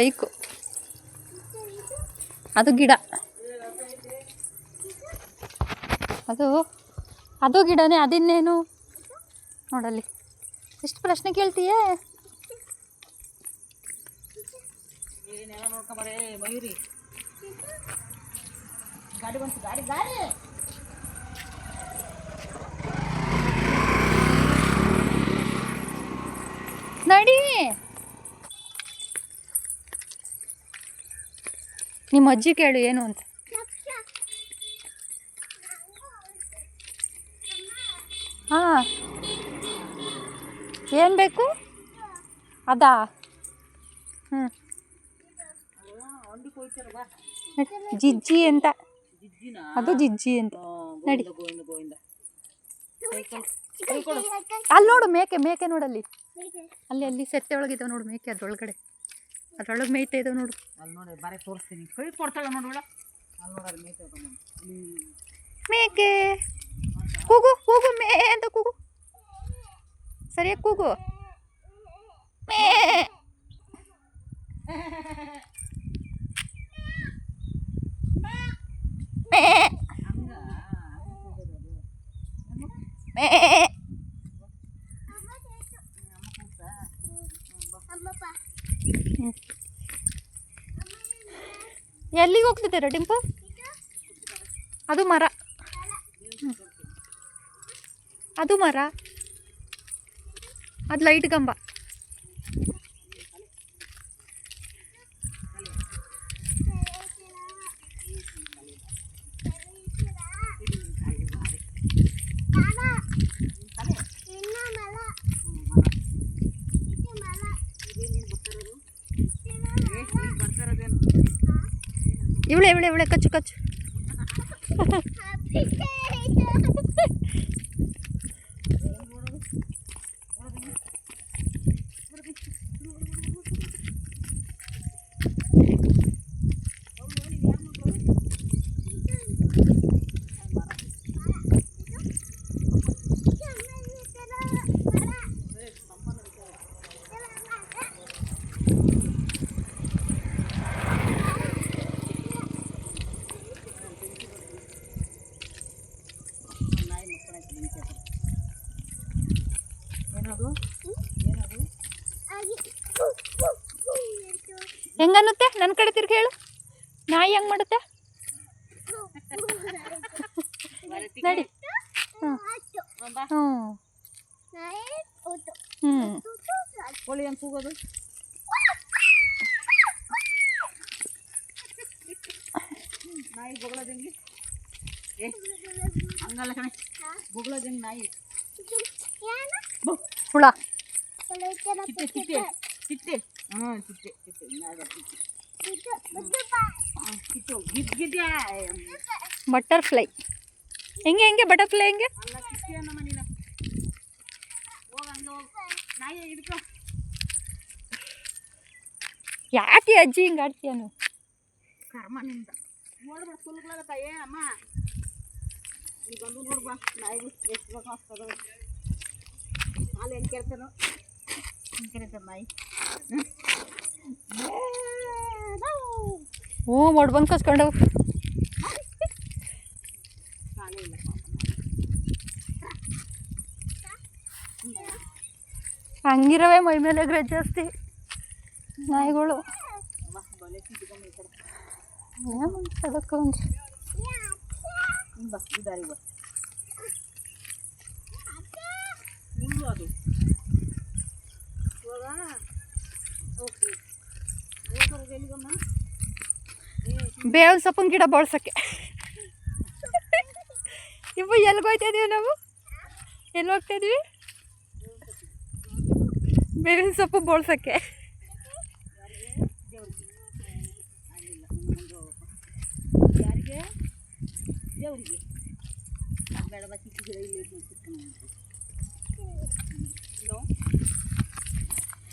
Bike ಅದು ಗಿಡ. ಅದು ಅದು ಗಿಡನೇ ಅದಿನ್ನೇನು? ನೋಡಲ್ಲಿ. ಎಷ್ಟು ಪ್ರಶ್ನೆ ಕೇಳ್ತೀಯೇ? ನೋಡಿ. ನಿಮ್ಮ ಅಜ್ಜಿ ಕೇಳು ಏನು ಅಂತ. ಹಾಂ. ಏನು ಬೇಕು? ಅದಾ? ಹ್ಞೂ ಜಿಜ್ಜಿ ಅಂತ. ಅದು ಜಿಜ್ಜಿ ಅಂತ. ನಡಿ. ಅಲ್ಲಿ ನೋಡು ಮೇಕೆ ಮೇಕೆ ನೋಡಲ್ಲಿ. ಅಲ್ಲಿ ಅಲ್ಲಿ ಸೆತ್ತೆ ಒಳಗಿದ್ದಾವೆ ನೋಡು ಮೇಕೆ ಅದ್ರೊಳಗಡೆ. ಅದ್ರೊಳಗೆ ಮೇಯ್ತಾ ಇದಾವೆ ನೋಡು. ಅಲ್ಲಿ ನೋಡಿ ಬಾರಿ ತೋರಿಸ್ತೀನಿ. ಕೈ ಕೊಡ್ತಾಳೆ ನೋಡೋಳ ಅಲ್ಲಿ ನೋಡಿ ಅಲ್ಲಿ ಮೇಯ್ತಾ ಇದ್ದಾವೆ ಮೇಕೆ. ಕೂಗು ಕೂಗು ಮೇ ಅಂತ ಕೂಗು. ಸರಿಯಾಗಿ ಕೂಗು. ಮೇ. ಮೇ. ಮೇ. ಎಲ್ಲಿಗೆ ಹೋಗ್ತಿದ್ದೀರ ಡಿಂಪು? ಅದು ಮರ. ಅದು ಮರ. ಅದು ಲೈಟ್ ಕಂಬ ಇವಳೆ ಇವಳೆ ಇವಳೆ ಕಚ್ಚು ಕಚ್ಚು ನಾಯಿ ಮಕ್ಕಳ ಏನದು ಏನದು ಹೆಂಗನ್ನುತ್ತೆ ನನ್ನ ಕಡೆ ತಿರ್ಗಿ ಹೇಳು. ನಾಯಿ ಹೆಂಗೆ ಮಾಡುತ್ತೆ? ನಡಿ. ಹ್ಞೂ ಕೋಳಿ ಹೆಂಗೆ ಕೂಗೋದು. ನಾಯಿ ಬೊಗಳೋದು ಹೆಂಗೆ ಏ ಹಂಗಲ್ಲ ಕಣೆ. ಬೊಗಳೋದು ಹೆಂಗೆ ನಾಯಿ. ಬೊ ಹುಳ. ಚಿಟ್ಟೆ ಚಿಟ್ಟೆ ಚಿಟ್ಟೆ. ಹಾಂ ಚಿಟ್ಟೆ ಚಿಟ್ಟೆ ಚಿಟ್ಟೆ ಬಟರ್ಫ್ಲೈ ಹೆಂಗೆ ಹೆಂಗೆ ಬಟರ್ಫ್ಲೈ ಹೆಂಗೆ? ಯಾಕೆ ಅಜ್ಜಿ ಹಿಂಗೆ ಆಡ್ತೀಯ ನೀವು ಕರ್ಮನಿಂದ ನೋಡ್ಬೇಡ ಸುಲ್ಗಳಾಗತ್ತ ಏ ಅಮ್ಮ. ನೀ ಬಂದು ನೋಡ್ಬಾ ನಾಯಿಗಳು ಎಷ್ಟು ಬೇಕು ಅಷ್ಟದ ಹಾಲು ಹೆಂಗೆ ಕೇಳ್ತಾನೋ? ಹ್ಞೂ ಒಡ್ ಬಂದು ಕಸ್ಕೊಂಡು ಹಂಗಿರವೆ ಮೈ ಮೇಲೆ ಗ್ರೆ ಜಾಸ್ತಿ. ನಾಯಿಗಳು. ಅದಕ್ಕೊಂದು ಬಸ್ ದಾರಿ ಬಾ ಅದು ಇವಾಗ ಓಕೆ ಹೋಗೋದು ಎಲ್ಲಿಗಮ್ಮ ಬೇವಿನ ಸೊಪ್ಪಿನ ಗಿಡ ಬಳಸೋಕ್ಕೆ ಇವು ಎಲ್ಲಿಗೆ ಹೋಗ್ತಾ ಇದೀವಿ ನಾವು ಎಲ್ಲಿ ಹೋಗ್ತಾ ಇದೀವಿ ಬೇವಿನ ಸೊಪ್ಪು ಬೋಳ್ಸೋಕ್ಕೆ ಆಗಿಲ್ಲ ಇನ್ನೊಂದು ಯಾರಿಗೆ ದೇವರಿಗೆ ಬೇಡ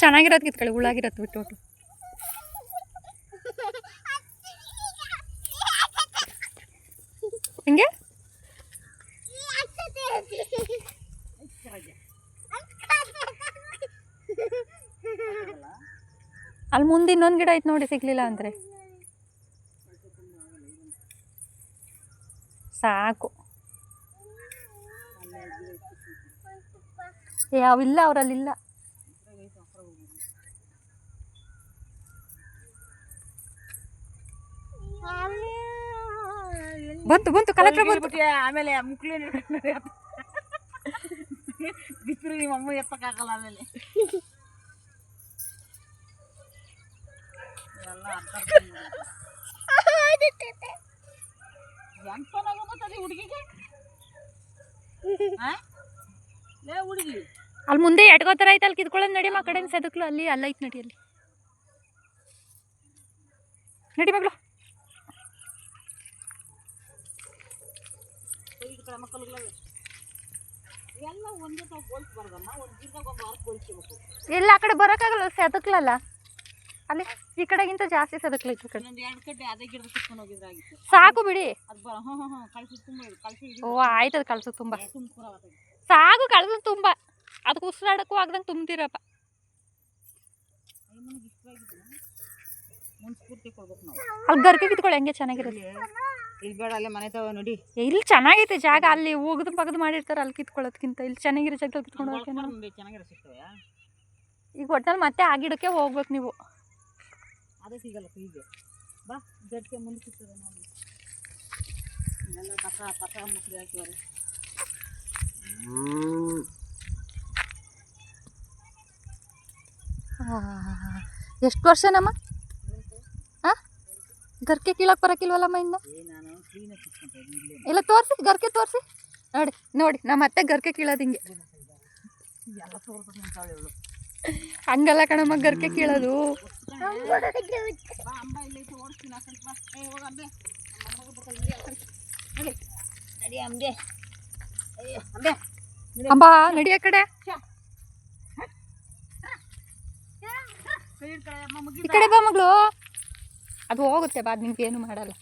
ಚೆನ್ನಾಗಿರೋದು ಕಿತ್ಕೊಳ್ಳಿ ಹುಳಾಗಿರತ್ತೆ ಬಿಟ್ಟು ಒಟ್ಟು ಹಿಂಗೆ? ಅಲ್ಲಿ ಮುಂದೆ ಇನ್ನೊಂದು ಗಿಡ ಐತೆ ನೋಡಿ, ಸಿಗ್ಲಿಲ್ಲ ಅಂದರೆ. ಸಾಕು. ಏ ಅವಿಲ್ಲ ಅವರಲ್ಲಿಲ್ಲ ಬಂತು ಬಂತು ಕಲೆಕ್ಟರ್ ಬಂತು. ಆಮೇಲೆ ಮುಕ್ಳಿ ಬಿತ್ತರು ನಿಮ್ಮ ಅಮ್ಮ ಎತ್ತಕ್ಕಾಗಲ್ಲ ಆಮೇಲೆ. ಹುಡುಗಿಗೆ? ಅಲ್ಲಿ ಮುಂದೆ ಎಟ್ಗೋ ಥರ ಐತೆ ಅಲ್ಲಿ ಕಿತ್ಕೊಳ್ಳೋದು ನಡಿ ಮಾ ಕಡೆ ಸದಕ್ಲು. ಅಲ್ಲಿ ಅಲ್ಲೈತೆ ನಡಿ ಅಲ್ಲಿ. ನಡಿ ಮಗಳು ಎಲ್ಲ ಆ ಕಡೆ ಬರೋಕ್ಕಾಗಲ್ಲ ಸದಕ್ಲಲ್ಲ. ಅಲ್ಲಿ ಈ ಕಡೆಗಿಂತ ಜಾಸ್ತಿ ಸದಕ್ಲೈತೆ ಕಡೆ. ಸಾಕು ಬಿಡಿ. ಓ ಆಯ್ತದ ಕಳ್ಸು ತುಂಬ. ತುಮಕೂರ ಕಳೆದ ತುಂಬ. ಅದಕ್ಕೆ ಉಸಿರಾಡಕ್ಕೂ ಆಗ್ದಂಗೆ ತುಂಬ್ತಿರಪ್ಪ ಅಲ್ಲಿ ಗರ್ಕೆ ಕಿತ್ಕೊಳ್ಳಿ ಹಂಗೆ ಚೆನ್ನಾಗಿರಲಿ ಇಲ್ಲಿ ಬೇಡ ಅಲ್ಲೇ ಮನೆ ತವ ನೋಡಿ. ಇಲ್ಲಿ ಚೆನ್ನಾಗೈತೆ ಜಾಗ. ಅಲ್ಲಿ ಹೋಗದು ಪಗದು ಮಾಡಿರ್ತಾರೆ ಅಲ್ಲಿ ಕಿತ್ಕೊಳ್ಳೋದಕ್ಕಿಂತ ಇಲ್ಲಿ ಚೆನ್ನಾಗಿರೋ ಜಾಗದಲ್ಲಿ ಕಿತ್ಕೊಂಡು ಹೋಗಕ್ಕೆ ಚೆನ್ನಾಗಿರೋ ಸಿಗ್ತವೆ ಈಗ ಒಟ್ಟಲ್ಲಿ ಮತ್ತೆ ಆ ಗಿಡಕ್ಕೆ ಹೋಗ್ಬೇಕು ನೀವು. ಅದೇ ಸಿಗಲ್ಲ ಹೀಗೆ. ಬಾ ಗಟ್ಟಿಗೆ ಮುಂದೆ ಸಿಗ್ತದೆ ನೋಡಿ. ಎಲ್ಲ ಪಕ್ಕ ಪಕ್ಕ ಮುಸ್ರಿ ಹಾಕಿವ್ರೆ ಎಷ್ಟು ವರ್ಷನಮ್ಮ? ಹಾಂ ಗರ್ಕೆ ಕೀಳಕ್ಕೆ ಬರೋಕ್ಕಿಲ್ವಲ್ಲಮ್ಮ ಇನ್ನು? ಇಲ್ಲೇ, ತೋರಿಸಿ, ಗರ್ಕೆ ತೋರಿಸಿ. ನೋಡಿ ನೋಡಿ, ನಮ್ಮ ಅತ್ತೆ ಗರ್ಕೆ ಕೀಳೋದು ಹಿಂಗೆ. ಹಂಗಲ್ಲ ಕಣಮ್ಮ, ಗರ್ಕೆ ಕೀಳೋದು. ಬಾ ಅಂಬ ನಡಿಯ ಕಡೆ. ಈ ಕಡೆ ಬಾ ಮಗಳು. ಅದು ಹೋಗುತ್ತೆ ಬಾ ನಿಮ್ಗೆ ಏನು ಮಾಡಲ್ಲ.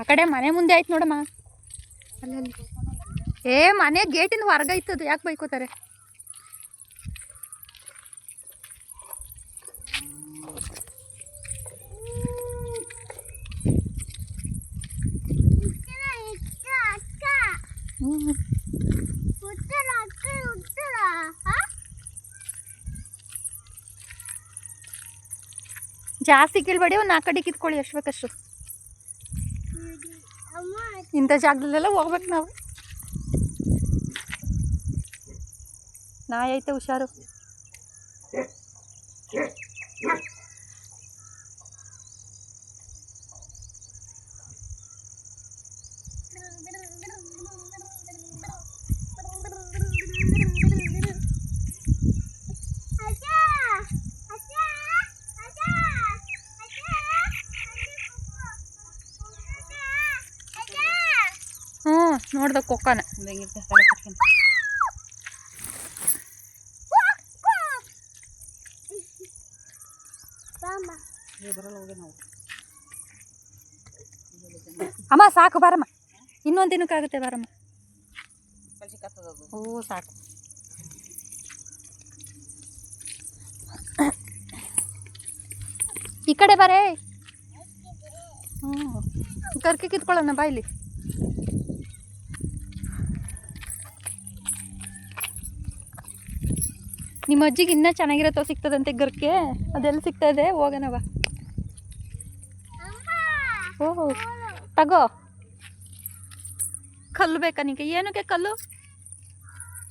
ಆ ಕಡೆ ಮನೆ ಮುಂದೆ ಆಯ್ತು ನೋಡಮ್ಮ. ಅಲ್ಲಲ್ಲಿ. ಏ, ಮನೆ ಗೇಟಿಂದ ಇತ್ತದು, ಯಾಕೆ ಬೈಕೋತಾರೆ? ಜಾಸ್ತಿ ಕೀಳ್ಬೇಡಿ ಒಂದು ನಾಲ್ಕು ಕಡೆ ಕಿತ್ಕೊಳ್ಳಿ ಎಷ್ಟು ಬೇಕಷ್ಟು ಇಂಥ ಜಾಗದಲ್ಲೆಲ್ಲ ಹೋಗ್ಬೇಕು ನಾವು. ನಾಯಿ ಐತೆ ಹುಷಾರು ಹ್ಞೂ ನೋಡ್ದೆ ಕೊಕ್ಕನ ಹೆಂಗಿರ್ತೆ ತಲೆ ಕಟ್ಕೊಂಡು ಏ ಬರಲ್ಲ ಹೋಗಿ ನಾವು ಅಮ್ಮ ಸಾಕು ಬಾರಮ್ಮ. ಇನ್ನೊಂದು ದಿನಕ್ಕಾಗುತ್ತೆ ಬಾರಮ್ಮ. ಓ ಸಾಕು. ಈ ಕಡೆ ಬಾರೇ. ಹ್ಞೂ ಕರ್ಕಿ ಕಿತ್ಕೊಳ್ಳೋಣ ಬಾ ಇಲ್ಲಿ. ನಿಮ್ಮ ಅಜ್ಜಿಗೆ ಇನ್ನೂ ಚೆನ್ನಾಗಿರತ್ತೋ ಸಿಗ್ತದಂತೆ ಗರ್ಕೆ. ಅದೆಲ್ಲ ಸಿಗ್ತದೆ ಹೋಗೋಣ ಬಾ. ಓಹೋ. ತಗೋ. ಕಲ್ಲು ಬೇಕಾ ನಿಂಗೆ? ಏನಕ್ಕೆ ಕಲ್ಲು?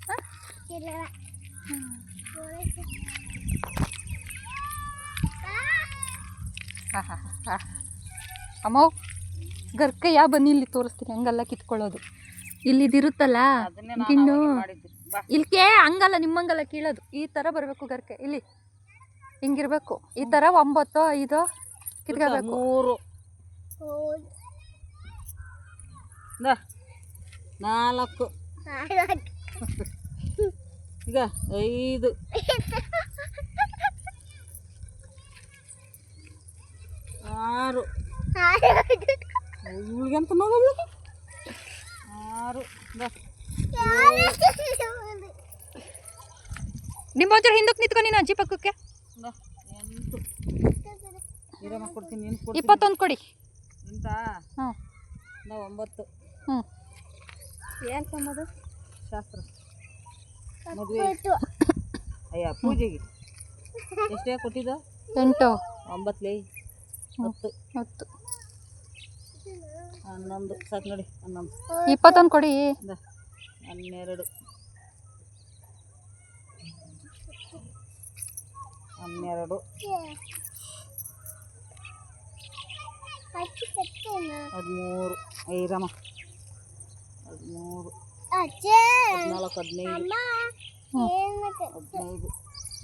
ಹ? ಹಾ ಹಾ ಹಾ ಅಮ್ಮ ಗರ್ಕ ಯಾ ಬನ್ನಿ ಇಲ್ಲಿ ತೋರಿಸ್ತೀನಿ ಹಂಗಲ್ಲ ಕಿತ್ಕೊಳ್ಳೋದು. ಇಲ್ಲಿದಿರುತ್ತಲ್ಲ ಅದನ್ನೇ ನಾನು ಗಿಣ್ಣು ಇಲ್ಕೆ ಹಂಗಲ್ಲ ನಿಮ್ಮಂಗಲ್ಲ ಕೀಳೋದು. ಈ ಥರ ಬರಬೇಕು ಗರ್ಕೆ. ಇಲ್ಲಿ ಹಿಂಗಿರ್ಬೇಕು. ಈ ಥರ ಒಂಬತ್ತು ಐದು ಕಿತ್ಕೋಬೇಕು. ನಾಲ್ಕು. ಈಗ ಐದು. ಆರು. ಇವಳಿಗಂತ ನೋಡೋದು ಆರು. ನಿಮ್ಮ ಹತ್ರ ಹಿಂದಕ್ಕೆ ನಿಂತ್ಕೊ ನೀನು ಅಜ್ಜಿ ಪಕ್ಕಕ್ಕೆ. ಎಂಟು. ಇರಮ್ಮ ಕೊಡ್ತೀನಿ ನೀನು ಇಪ್ಪತ್ತೊಂದು ಕೊಡಿ. ಎಂಟ? ಹ್ಞೂ ಇಂದ ಒಂಬತ್ತು. ಹ್ಞೂ. ಏನು ತಂಬದು? ಶಾಸ್ತ್ರ. ಮದುವೆ ಅಯ್ಯ ಪೂಜೆಗೆ. ಎಷ್ಟೇ ಕೊಟ್ಟಿದ್ದ? ಎಂಟು. ಒಂಬತ್ತಲೇ ಹತ್ತು. ಹತ್ತು. ಹನ್ನೊಂದು. ಸಾಕು ನೋಡಿ ಹನ್ನೊಂದು. ಇಪ್ಪತ್ತೊಂದು ಕೊಡಿ. ಹನ್ನೆರಡು. ಹನ್ನೆರಡು. ಹದಿಮೂರು. ಐರಮ್ಮ ಹದಿಮೂರು. ಹದಿನಾಲ್ಕು ಹದಿನೈದು. ಹದಿನೈದು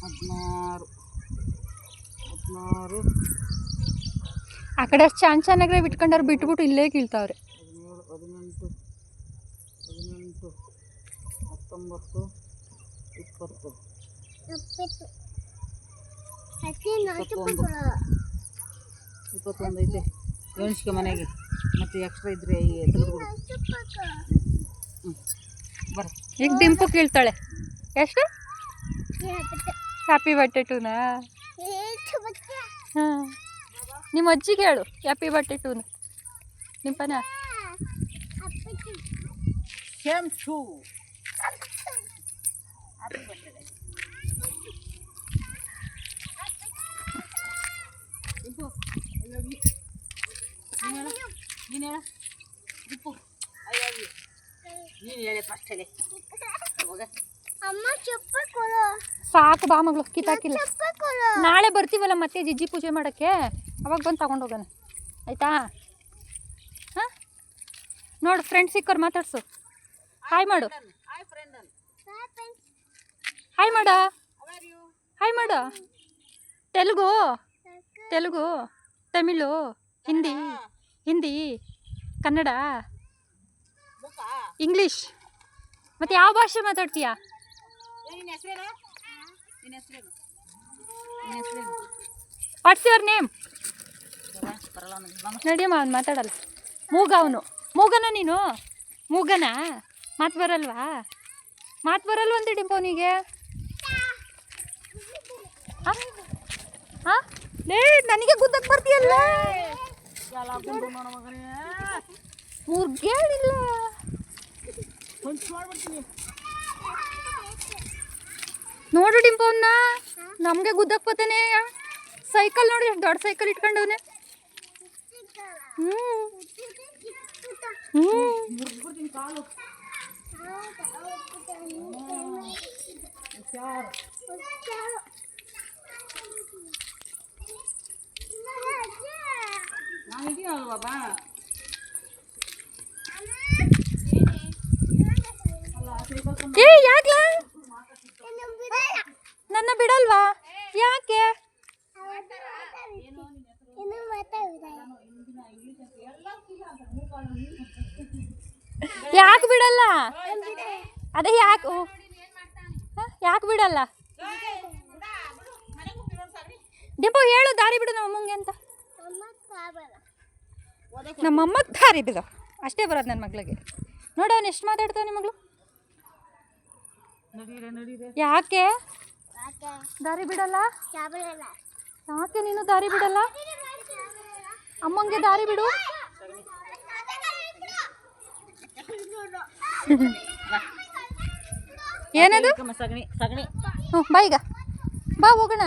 ಹದಿನಾರು ಹದಿನಾರು. ಆ ಕಡೆ ಅಷ್ಟು ಚಾನ್ ಚೆನ್ನಾಗ್ರೆ ಬಿಟ್ಕೊಂಡವ್ರು ಬಿಟ್ಬಿಟ್ಟು ಇಲ್ಲೇ ಕೀಳ್ತಾವ್ರೆ. ಹದಿನೇಳು ಹದಿನೆಂಟು ಹದಿನೆಂಟು ಹತ್ತೊಂಬತ್ತು ಇಪ್ಪತ್ತು. ಇಪ್ಪತ್ತೊಂದು. ಇಪ್ಪತ್ತೊಂದು. ಐತೆ. ಎಣಿಸ್ಕೆ ಮನೆಗೆ. ಮತ್ತು ಎಕ್ಸ್ಟ್ರಾ ಇದ್ರೆ ಬರ. ಈಗ ಡಿಂಪು ಕೀಳ್ತಾಳೆ. ಎಷ್ಟು? ಹ್ಯಾಪಿ ಬಟ್ಟೆ ಟೂನಾ ಹಾಂ ನಿಮ್ಮ ಅಜ್ಜಿಗೆ ಹೇಳು ಹ್ಯಾಪಿ ಬಟ್ಟೆ ಟೂನ ನಿಂಪನ? ಸೇಮ್ ಶೂ ದಿಪ್ಪು ಅಯ್ಯೋ ನೀನು ಹೇಳಿ ಫಸ್ಟ್ ಹೇಳಿ ಹೋಗ. ಅಮ್ಮ ಕೊಡು. ಸಾಕು ಬಾ ಮಗಳು ಕಿತ್ತಾಕಿಲ್ಲ ಕೊಡು. ನಾಳೆ ಬರ್ತೀವಲ್ಲ ಮತ್ತೆ ಜಿಜ್ಜಿ ಪೂಜೆ ಮಾಡೋಕ್ಕೆ? ಅವಾಗ ಬಂದು ತಗೊಂಡು ಹೋಗೋಣ. ಆಯ್ತಾ? ಹಾಂ? ನೋಡು ಫ್ರೆಂಡ್ ಸಿಕ್ಕವ್ರು ಮಾತಾಡ್ಸು. ಹಾಯ್ ಮಾಡು. ಹಾಯ್ ಮಾಡ. ಹಾಯ್ ಮಾಡು. ತೆಲುಗು. ತೆಲುಗು. ತಮಿಳು? ಹಿಂದಿ. ಹಿಂದಿ. ಕನ್ನಡ? ಇಂಗ್ಲಿಷ್ ಮತ್ತು ಯಾವ ಭಾಷೆ ಮಾತಾಡ್ತೀಯಾ? ವಾಟ್ಸ್ ಯುವರ್ ನೇಮ್ ನಡಿಯಮ್ಮ ಅವ್ನು ಮಾತಾಡಲ್ಲ. ಮೂಗ ಅವನು. ಮೂಗನ ನೀನು? ಮೂಗನ? ಮಾತು ಬರಲ್ವಾ? ಮಾತು ಬರಲ್ವಂತೆ ಡಿಂಪವನಿಗೆ ಹಾಂ? ಲೇ ನನಗೆ ಗುದ್ದಕ್ಕೆ ಬರ್ತೀಯಲ್ಲ? ಗುಂಡು ನೋಡ ಡಿಂಪವನ್ನ ನಮಗೆ ಗುದ್ದಕ್ಕೆ ಬತ್ತಾನೆ ಸೈಕಲ್ ನೋಡಿ, ದೊಡ್ಡ ಸೈಕಲ್ ಇಟ್ಕೊಂಡವನೆ ಹ್ಞೂ ಹ್ಞೂ ನಾನು ಬಾ. ಏ, ಯಾಕ್ಲಾ? ನನ್ನ ಬಿಡಲ್ವಾ? ಯಾಕೆ? ಯಾಕೆ ಬಿಡಲ್ಲ? ಅದೇ ಯಾಕೆ ಯಾಕೆ ಬಿಡಲ್ಲ? ಡಿಂಪು, ಹೇಳು, ದಾರಿ ಬಿಡು ನಮ್ಮ ಅಮ್ಮಂಗೆ ಅಂತ. ನಮ್ಮಮ್ಮಗೆ ಕಾಬಲ್ಲ ನಮ್ಮ ದಾರಿ ಬಿಡು. ಅಷ್ಟೇ ಬರೋದು ನನ್ನ ಮಗಳಿಗೆ. ನೋಡು ಎಷ್ಟು ಮಾತಾಡ್ತಾವ ನಿಮ್ಮ ಮಗಳು ಯಾಕೆ? ಯಾಕೆ? ದಾರಿ ಬಿಡಲ್ಲ? ಯಾಕೆ ನೀನು ದಾರಿ ಬಿಡಲ್ಲ? ಅಮ್ಮಂಗೆ ದಾರಿ ಬಿಡು. ಏನದು? ಕಮ್ಮ ಸಗಣಿ ಸಗಣಿ. ಹ್ಞೂ ಬಾ ಈಗ. ಬಾ ಹೋಗೋಣ.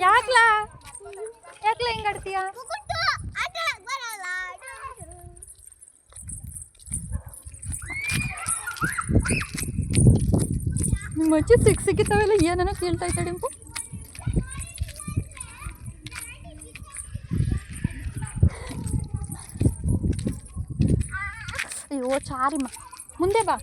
ಯಾಕಲ ಯಾಕ್ಲ ಹಿಂಗ್ ಆಡ್ತೀಯ ಮಚ್ಚಿ ಸಿಕ್ ಸಿಕ್ಕಿತಾವೆಲ್ಲ ಏನೇನೋ ಕೇಳ್ತಾ ಇದ್ದ ಇಂಪು ಅಯ್ಯೋ ಚಾರಿಮ್ಮ ಮುಂದೆ ಬಾ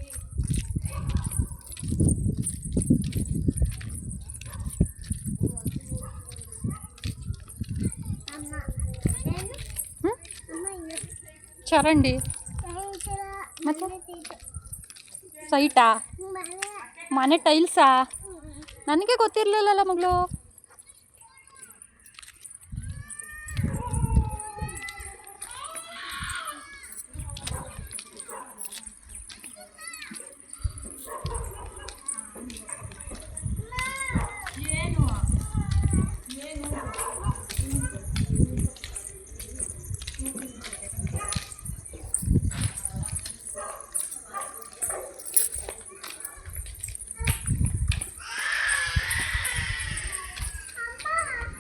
ಚರಂಡಿ ಸಾಯಂಕಾಲ ಮತ್ತೆ? ಮನೆ ತೀಟು. ಸೈಟಾ ಮನೆ ಮನೆ ಟೈಲ್ಸಾ ನನಗೆ ಗೊತ್ತಿರಲಿಲ್ಲಲ್ಲ ಮಗಳು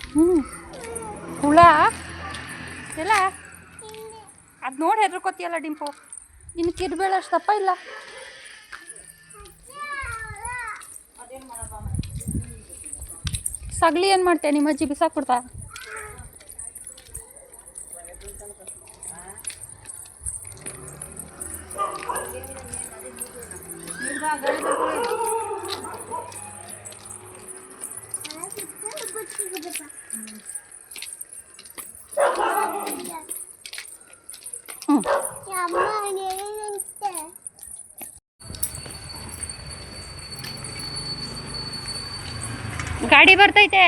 ಹ್ಞೂ ಹುಳ ಎಲ್ಲ ಅದು ನೋಡಿ ಹೆದರ್ಕೋತಿಯಲ್ಲ ಡಿಂಪು? ಇನ್ನು ಕಿರ್ಬೇಳ ಅಷ್ಟು ತಪ್ಪ ಇಲ್ಲ. ಸಗಲಿ ಏನು ಮಾಡ್ತೀಯ? ನಿಮ್ಮ ಅಜ್ಜಿ ಬಿಸಾಕ್ಬಿಡ್ತಾ ಕೊಡ್ತಾ ಬಿಡಪ್ಪ ಗಾಡಿ ಬರ್ತೈತೆ.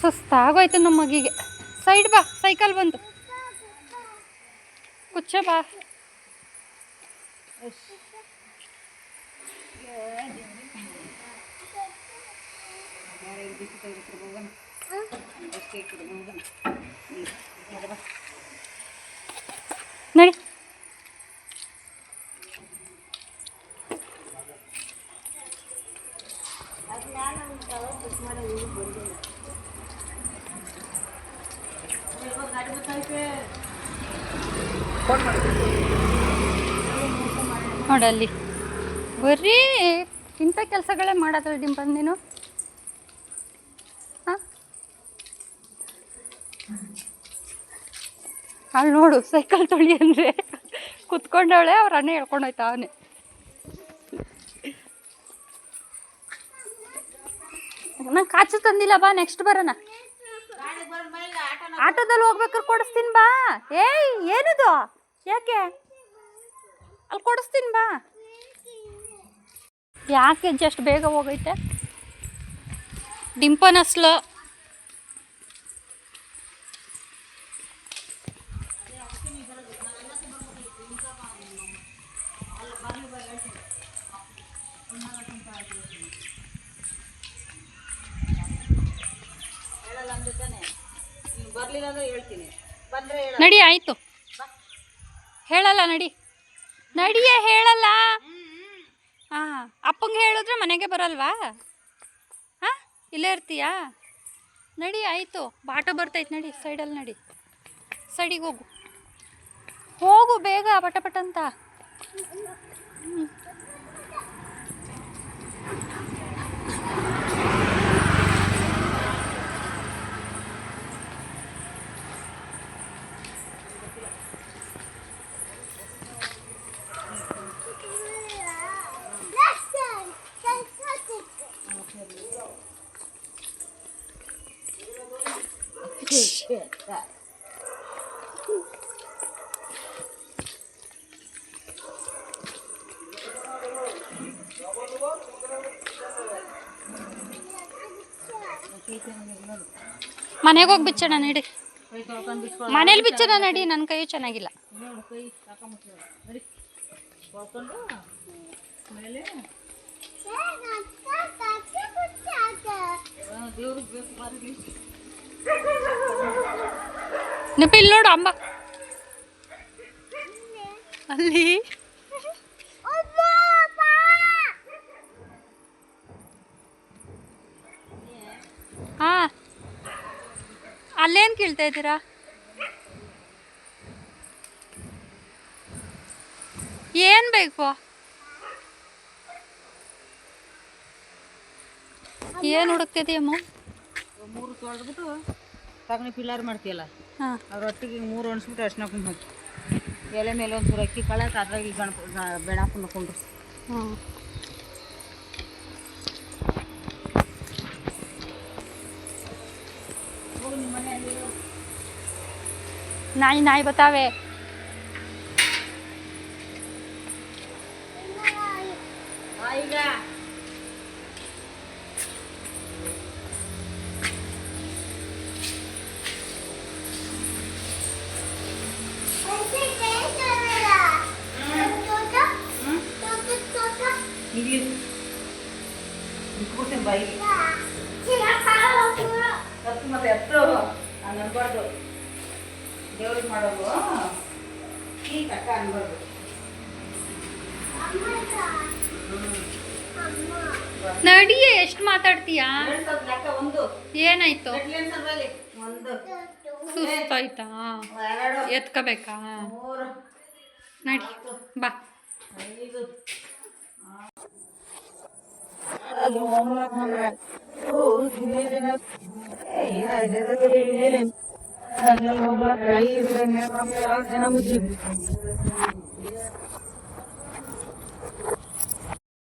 ಸುಸ್ತಾಗೋಯ್ತು ನಮ್ಮ ಮಗಿಗೆ ಸೈಡ್ ಬಾ ಸೈಕಲ್ ಬಂತು. ಕುಚ್ಚ ಬಾ. ನಡಿ. ನೋಡಲ್ಲಿ. ಬರ್ರೀ ಇಂಥ ಕೆಲಸಗಳೇ ಮಾಡೋದ್ರಿ ಡಿಂಪಲ್ ನೀನು ಅಲ್ಲಿ ನೋಡು, ಸೈಕಲ್ ತೊಳಿ ಅಂದರೆ ಕುತ್ಕೊಂಡವಳೆ, ಅವ್ರ ಅಣ್ಣ ಹೇಳ್ಕೊಂಡು ಹೋಯ್ತಾ ಅವನೇ. ನಂಗೆ ಕಾಚು ತಂದಿಲ್ಲ, ಬಾ ನೆಕ್ಸ್ಟ್ ಬರೋಣ. ಆಟೋದಲ್ಲಿ ಹೋಗ್ಬೇಕಾದ್ರೆ ಕೊಡಿಸ್ತೀನಿ, ಬಾ. ಏಯ್, ಏನಿದು? ಯಾಕೆ? ಅಲ್ಲಿ ಕೊಡಿಸ್ತೀನಿ, ಬಾ. ಯಾಕೆ ಜಸ್ಟ್ ಬೇಗ ಹೋಗೈತೆ? ಡಿಂಪನಸ್ಲು ನಡಿ, ಆಯ್ತು. ಹೇಳಲ್ಲ, ನಡಿ. ನಡಿಯೇ ಹೇಳಲ್ಲ. ಹಾಂ ಅಪ್ಪಂಗೆ ಹೇಳಿದ್ರೆ ಮನೆಗೆ ಬರಲ್ವಾ? ಹಾಂ, ಇಲ್ಲೇ ಇರ್ತೀಯಾ? ನಡಿ, ಆಯಿತು. ಬಾಟ ಬರ್ತೈತೆ, ನಡಿ, ಸೈಡಲ್ಲಿ ನಡಿ. ಸೈಡಿಗೆ ಹೋಗು. ಹೋಗು ಬೇಗ, ಪಟ ಪಟ ಅಂತ. Mm. ಮನೆಗೆ ಹೋಗಿ ಬಿಚ್ಚಣ, ನಡಿ. ಮನೇಲಿ ಬಿಚ್ಚೋಣ, ನಡಿ. ನನ್ನ ಕೈಯು ಚೆನ್ನಾಗಿಲ್ಲ. ನಿಪ್ಪ ಇಲ್ಲಿ ನೋಡು, ಅಂಬ. ಅಲ್ಲಿ. ಯಾಕೆ ಹೇಳ್ತಾ ಇದ್ದೀರಾ? ಏನು ಬೇಕು? ಏನು ಹುಡುಕ್ತಿದೆಯಮ್ಮ ಮೂರು ತೊಳೆದ್ಬಿಟ್ಟು ತಗೊಂಡು ಪಿಲ್ಲಾರ್ ಮಾಡ್ತೀಯಲ್ಲ ಅವ್ರ ಒಟ್ಟಿಗೆ ಮೂರು ಒಣಸ್ಬಿಟ್ಟು ಅರ್ಶಿನ ಕುಂಕುಮ ಹಾಕಿ. ಎಲೆ ಮೇಲೆ ಒಂದು ಅಕ್ಕಿ ಕಳೆ ಅದ್ರಾಗ ಗಣಪ ಬೆಣಾಪನ್ನ ಕೊಂಡ್ರಿ ನಾಯಿ ನಾಯಿ ಬತ್ತಾವೆ ಈಗ ಇಲ್ಲಿ ಇಟ್ಬಿಡ್ತೀನಿ ಬಾಯಿಗೆ ಹತ್ತು ಮತ್ತೆ ಹತ್ತು ಹಂಗೆ ಅನ್ಬಾರ್ದು ದೇವ್ರಿಗೆ ಮಾಡೋದು? ಈ ಕಟ್ಟ ಅನ್ಬಾರ್ದು. ನಡಿಯೇ ಎಷ್ಟು ಮಾತಾಡ್ತೀಯಾ? ಲೆಕ್ಕ ಲೆಕ್ಕ ಒಂದು. ಏನಾಯ್ತು? ಗಟ್ಲೆನ್ಸ್ ಅಲ್ವಲ್ಲಿ? ಒಂದು. ಸುಸ್ತಾಯ್ತಾ ಎರಡು. ಎತ್ಕೋಬೇಕಾ? ಮೂರು. ನಡಿ ಬಾ. ಐದು